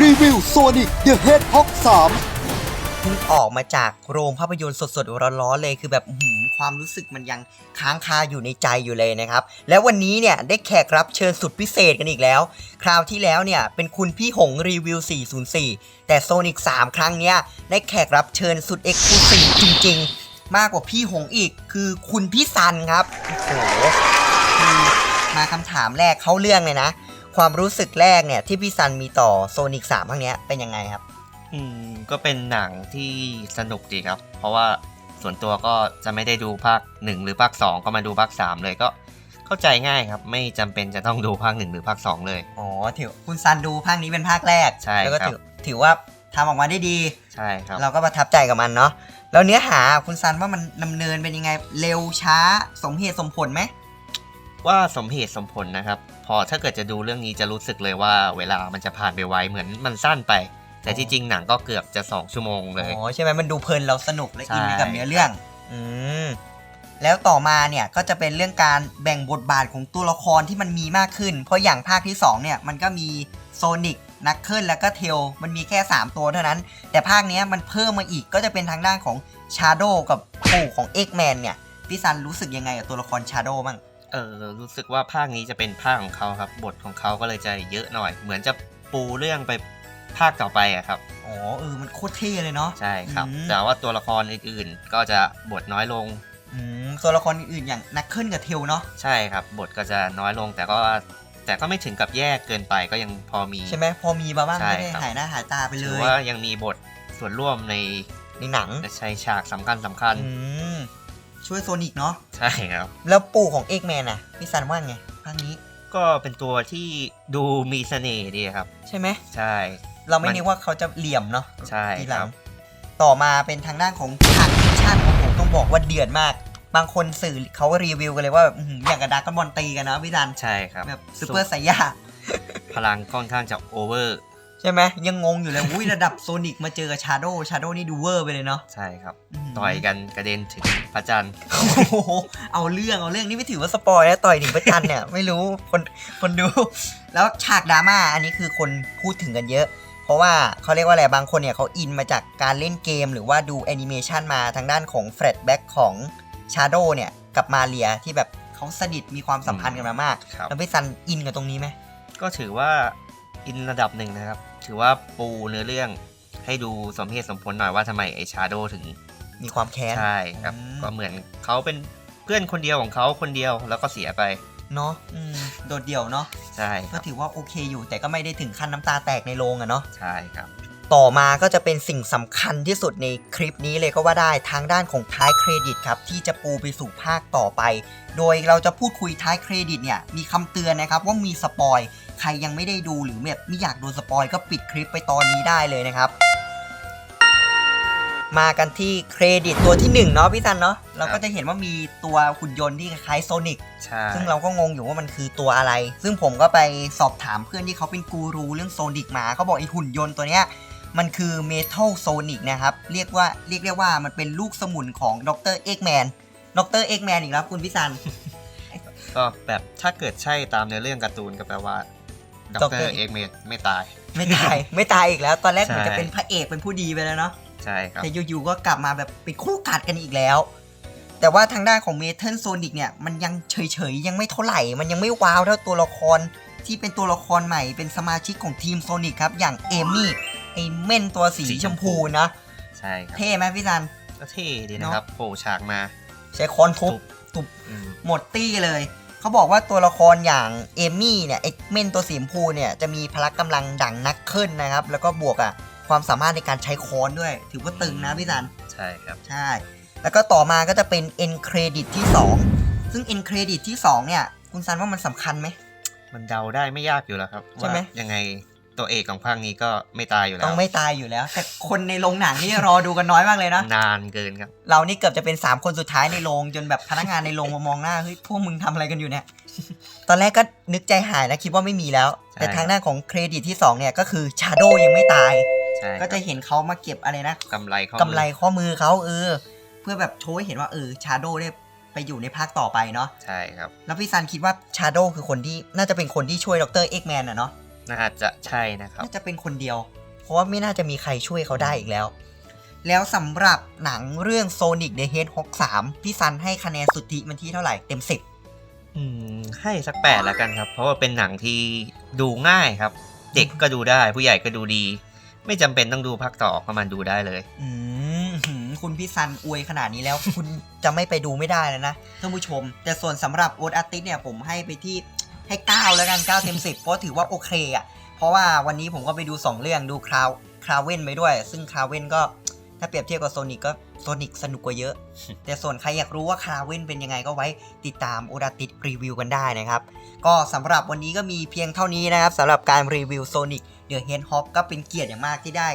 รีวิวโซนิ c เดอะเฮดฮอก3เพิ่งออกมาจากโรงภาพยนตร์สดๆร้อนๆเลยคือแบบอื้อหือความรู้สึกมันยังค้างคาอยู่ในใจอยู่เลยนะครับ แล้ววันนี้เนี่ยได้แขกรับเชิญสุดพิเศษกันอีกแล้ว คราวที่แล้วเนี่ยเป็นคุณพี่หงรีวิว 404 แต่โซนิก3 ครั้งเนี้ยได้แขกรับเชิญสุดเอ็กซ์คลูซีฟจริงๆ มากกว่าพี่หงอีกคือคุณพี่ซันครับ โอ้โหคือมาคำถามแรกเข้าเรื่องเลยนะ ความรู้สึกแรกเนี่ยที่พี่ซันมีต่อโซนิก3ครั้งเนี้ยเป็นยังไงครับ อืมก็เป็นหนังที่สนุกดีครับ เพราะว่าส่วนตัวก็จะไม่ได้ดูภาค 1 หรือภาค 2 ก็มาดูภาค 3 เลยก็เข้าใจง่ายครับ ไม่จำเป็นจะต้องดูภาค 1 หรือภาค 2 เลย อ๋อถือคุณซันดูภาคนี้เป็นภาคแรกใช่แล้วก็ครับถือถือว่าทำออกมาได้ดี ใช่ครับ เราก็ประทับใจกับมันเนาะแล้วเนื้อหาคุณซันว่ามันดำเนินเป็นยังไงเร็วช้าสมเหตุสมผลไหมว่าสมเหตุสมผลนะครับ พอถ้าเกิดจะดูเรื่องนี้จะรู้สึกเลยว่าเวลามันจะผ่านไปไวเหมือนมันสั้นไป แต่ที่จริงหนังก็เกือบจะ 2 ชั่วโมงเลยอ๋อใช่ไหมมันดูเพลินเราสนุกและใช่อินไปกับเนื้อเรื่อง อืมแล้วต่อมาเนี่ยก็จะเป็นเรื่องการแบ่งบทบาทของตัวละครที่มันมีมากขึ้น เพราะอย่างภาคที่สองเนี่ยมันก็มีโซนิกนักเคิลแล้วก็เทลมันมีแค่ 3 ตัวเท่านั้น แต่ภาคเนี้ยมันเพิ่มมาอีกก็จะเป็นทางด้านของชาโดกับปู่ของเอ็กแมนเนี่ยพี่ซันรู้สึกยังไงกับตัวละครชาโดบ้าง เออรู้สึกว่าภาคนี้จะเป็นภาคของเขาครับ บทของเขาก็เลยจะเยอะหน่อย เหมือนจะปูเรื่องไปภาคต่อไปอะครับ อ๋อเออมันโคตรเท่เลยเนาะ ใช่ครับ อืม แต่ว่าตัวละครอื่นๆ ก็จะบทน้อยลง อืมตัวละครอื่นๆอย่างนักเคิลกับเทลเนาะใช่ครับ บทก็จะน้อยลง แต่ก็แต่ก็ไม่ถึงกับแยกเกินไปก็ยังพอมี ใช่ไหมพอมีมาบ้างใช่ไม่ได้ครับ หายหน้าหายตาไปเลถือยว่ายังมีบทส่วนร่วมในในหนังในฉากสำคัญสำคัญ อืม ช่วยโซนิกเนาะใช่ครับ แล้วปู่ของเอ็กแมนอะพี่ซันว่าไงภาคนี้ก็เป็นตัวที่ดูมีเสน่ห์ดีครับ ใช่ไหมใช่ เราไม่มันนึกว่าเขาจะเหลี่ยมเนาะใช่ทีหคลัรังบต่อมาเป็นทางด้านของฉากแอคชั่นของผมต้องบอกว่าเดือดมาก บางคนสื่อเขารีวิวกันเลยว่าแบบอื้อหืออย่างกับดราร์กบอลตีกันนะพี่ซันใช่ครับแบบซูเปอร์ไซย่าพลังค่อนข้างจะโอเวอร์ใช่ไหมยังงงอยู่เลยอุ้ยระดับโซนิกมาเจอกับชาโดชาโดนี่ดูเวอร์ไปเลยเนาะใช่ครับม ต่อยกันกระเด็นถึงพระจันทร์โอ้โหเอาเรื่องเอาเรื่องนี่ไม่ถือว่าสปอยนะต่อยถึงประจันเนี่ยไม่รู้คนคนดู แล้วฉากดราม่าอันนี้คือคนพูดถึงกันเยอะ เพราะว่าเขาเรียกว่าอะไรบางคนเนี่ยเขาอินมาจากการเล่นเกม หรือว่าดูแอนิเมชันมาทางด้านของแฟลชแบ็กของชาโดเนี่ยกับมาเรียที่แบบเขาสนิทมีความสัมพันธ์กันมามากครับ แล้วพี่ซันอินกับตรงนี้ไหมก็ถือว่าอินระดับหนึ่งนะครับ ถือว่าปูเนื้อเรื่องให้ดูสมเหตุสมผลหน่อยว่าทำไมไอชาโดถึง มีความแค้น ใช่ครับ อืม ก็เหมือนเขาเป็นเพื่อนคนเดียวของเขาคนเดียวแล้วก็เสียไป เนาะอืมโดดเดี่ยวเนาะใช่คก็รับถือว่าโอเคอยู่ แต่ก็ไม่ได้ถึงขั้นน้ำตาแตกในโรงอะเนาะ ใช่ครับ ต่อมาก็จะเป็นสิ่งสำคัญที่สุดในคลิปนี้เลยก็ว่าได้ทางด้านของท้ายเครดิตครับ ที่จะปูไปสู่ภาคต่อไป โดยเราจะพูดคุยท้ายเครดิตเนี่ย มีคำเตือนนะครับว่ามีสปอยใครยังไม่ได้ดูหรือแบบไม่อยากโดนสปอยก็ปิดคลิปไปตอนนี้ได้เลยนะครับ มากันที่เครดิตตัวที่หนึ่งเนาะพี่ซันเนาะเราก็จะเห็นว่ามีตัวหุ่นยนต์ที่คล้ายๆโซนิกใช่ซึ่งเราก็งงอยู่ว่ามันคือตัวอะไร ซึ่งผมก็ไปสอบถามเพื่อนที่เขาเป็นกูรูเรื่องโซนิกมาเขาบอกไอหุ่นยนต์ตัวเนี้ยมันคือเมทัลโซนิกนะครับ เรียกว่าเรียกได้ว่ามันเป็นลูกสมุนของดรเอ็กแมนดรเอ็กแมนอีกแล้วคุณพิซัน ก็แบบถ้าเกิดใช่ตามเนื้อเรื่องการ์ตูนก็แปลว่าดดรรเอกเมดไม่ตาย ไม่ตาย ไม่ตายอีกแล้ว ตอนแรกใช่เหมือนจะเป็นพระเอกเป็นผู้ดีไปแล้วเนาะ ใช่ครับแต่อยู่ๆก็กลับมาแบบเป็นคู่กัดกันอีกแล้ว แต่ว่าทางด้านของเมทัลโซนิกเนี่ยมันยังเฉยๆ ยังไม่เท่าไหร่ มันยังไม่ว้าวเท่าตัวละครที่เป็นตัวละครใหม่เป็นสมาชิกของทีมโซนิกครับ อย่างเอมี่ไอเม่นตัวสีสีชชมมพูพูนะใช่ครับเท่ไหมพี่ซันก็เท่ดีนะครับโผล่ฉากมา ใช้ค้อนทุบทุบอืมหมดตี้เลยเขาบอกว่าตัวละครอย่างเอมี่เนี่ยไอเม่นตัวสีชมพูเนี่ยจะมีพละกำลังดังนักขึ้นนะครับ แล้วก็บวกอะ ความสามารถในการใช้ค้อนด้วย ถือว่าตึงนะพี่ซัน ใช่ครับ ใช่ แล้วก็ต่อมาก็จะเป็น end credit ที่ 2 ซึ่ง end credit ที่ 2 เนี่ย คุณซันว่ามันสำคัญไหม มันเดาได้ไม่ยากอยู่แล้วครับใช่ไหมว่ายังไงตัวเอกของภาคนี้ก็ไม่ตายอยู่แล้ต้วองไม่ตายอยู่แล้ว แต่คนในโรงหนังนี่รอดูกันน้อยมากเลยนะ นานเกินครับ เรานี่เกือบจะเป็น 3 คนสุดท้ายในโรงจนแบบพนักงานในโรงมามองหน้าเฮ้ยพวกมึงทำอะไรกันอยู่เนี่ย ตอนแรกก็นึกใจหายนะคิดว่าไม่มีแล้วใช่แต่ทางหน้านของเครดิตที่2เนี่ยก็คือชาโดยังไม่ตาย ใช่ครับก็จะเห็นเขามาเก็บอะไรนะกำไรข้อมือกำไรข้อมือเขาเออ เพื่อแบบโชว์ให้เห็นว่าเออชาโดได้ไปอยู่ในภาคต่อไปเนาะใช่ครับ แล้วพี่ซันคิดว่าชาโดคือคนที่น่าจะเป็นคนที่ช่วยดรเอ็กแมนอะเนาะน่าจะใช่นะครับน่าจะเป็นคนเดียว เพราะว่าไม่น่าจะมีใครช่วยเขาได้อีกแล้ว แล้วสำหรับหนังเรื่อง Sonic the Hedgehog 3พี่ซันให้คะแนนสุทธิมันที่เท่าไหร่เต็ม 10 อืม ให้สักแปดแล้วกันครับ เพราะว่าเป็นหนังที่ดูง่ายครับ เด็กก็ดูได้ผู้ใหญ่ก็ดูดี ไม่จำเป็นต้องดูภาคต่อก็มันดูได้เลย อืมหืมคุณพี่ซันอวยขนาดนี้แล้ว คุณจะไม่ไปดูไม่ได้แล้วนะท่านผู้ชม แต่ส่วนสำหรับโอ t อาร์ติสเนี่ยผมให้ไปที่ให้ 9 แล้วกัน 9 เต็ม 10 เพราะถือว่าโอเคอะ เพราะว่าวันนี้ผมก็ไปดู 2 เรื่องดูคราวคราวเว่นไปด้วย ซึ่งคราวเว่นก็ถ้าเปรียบเทียบกับโซนิกก็โซนิกสนุกกว่าเยอะ แต่ส่วนใครอยากรู้ว่าคราวเว่นเป็นยังไงก็ไว้ติดตามโอดาติสรีวิวกันได้นะครับ ก็สำหรับวันนี้ก็มีเพียงเท่านี้นะครับสำหรับการรีวิว Sonic The Hedgehog ก็ เป็นเกียรติอย่างมากที่ได้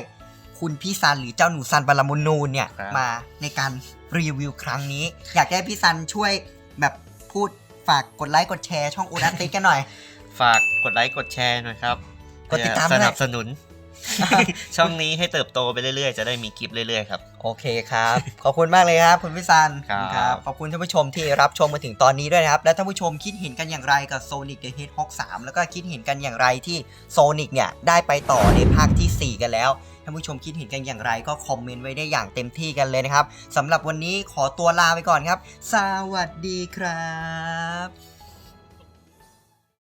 คุณพี่ซันหรือเจ้าหนูซันบาลามุนูนเนี่ยครับ มาในการรีวิวครั้งนี้ อยากให้พี่ซันช่วยแบบพูดฝากกดไลค์กดแชร์ช่องโอดาติสกันหน่อย ฝากกดไลค์กดแชร์หน่อยครับกดติดตามสด้วยนับสนุน ช่องนี้ให้เติบโตไปเรื่อยๆ จะได้มีคลิปเรื่อยๆครับ โอเคครับ ขอบคุณมากเลยครับ คุณพี่ซันครับ ขอบคุณท่านผู้ชมที่รับชมมาถึงตอนนี้ด้วยนะครับ และท่านผู้ชมคิดเห็นกันอย่างไรกับ Sonic the Hedgehog 3 แล้วก็คิดเห็นกันอย่างไรที่ Sonic เนี่ยได้ไปต่อในภาคทีสี่4 กันแล้วท่านผู้ชมคิดเห็นกันอย่างไรก็คอมเมนต์ไว้ได้อย่างเต็มที่กันเลยนะครับสำหรับวันนี้ขอตัวลาไปก่อนครับ สวัสดีครับ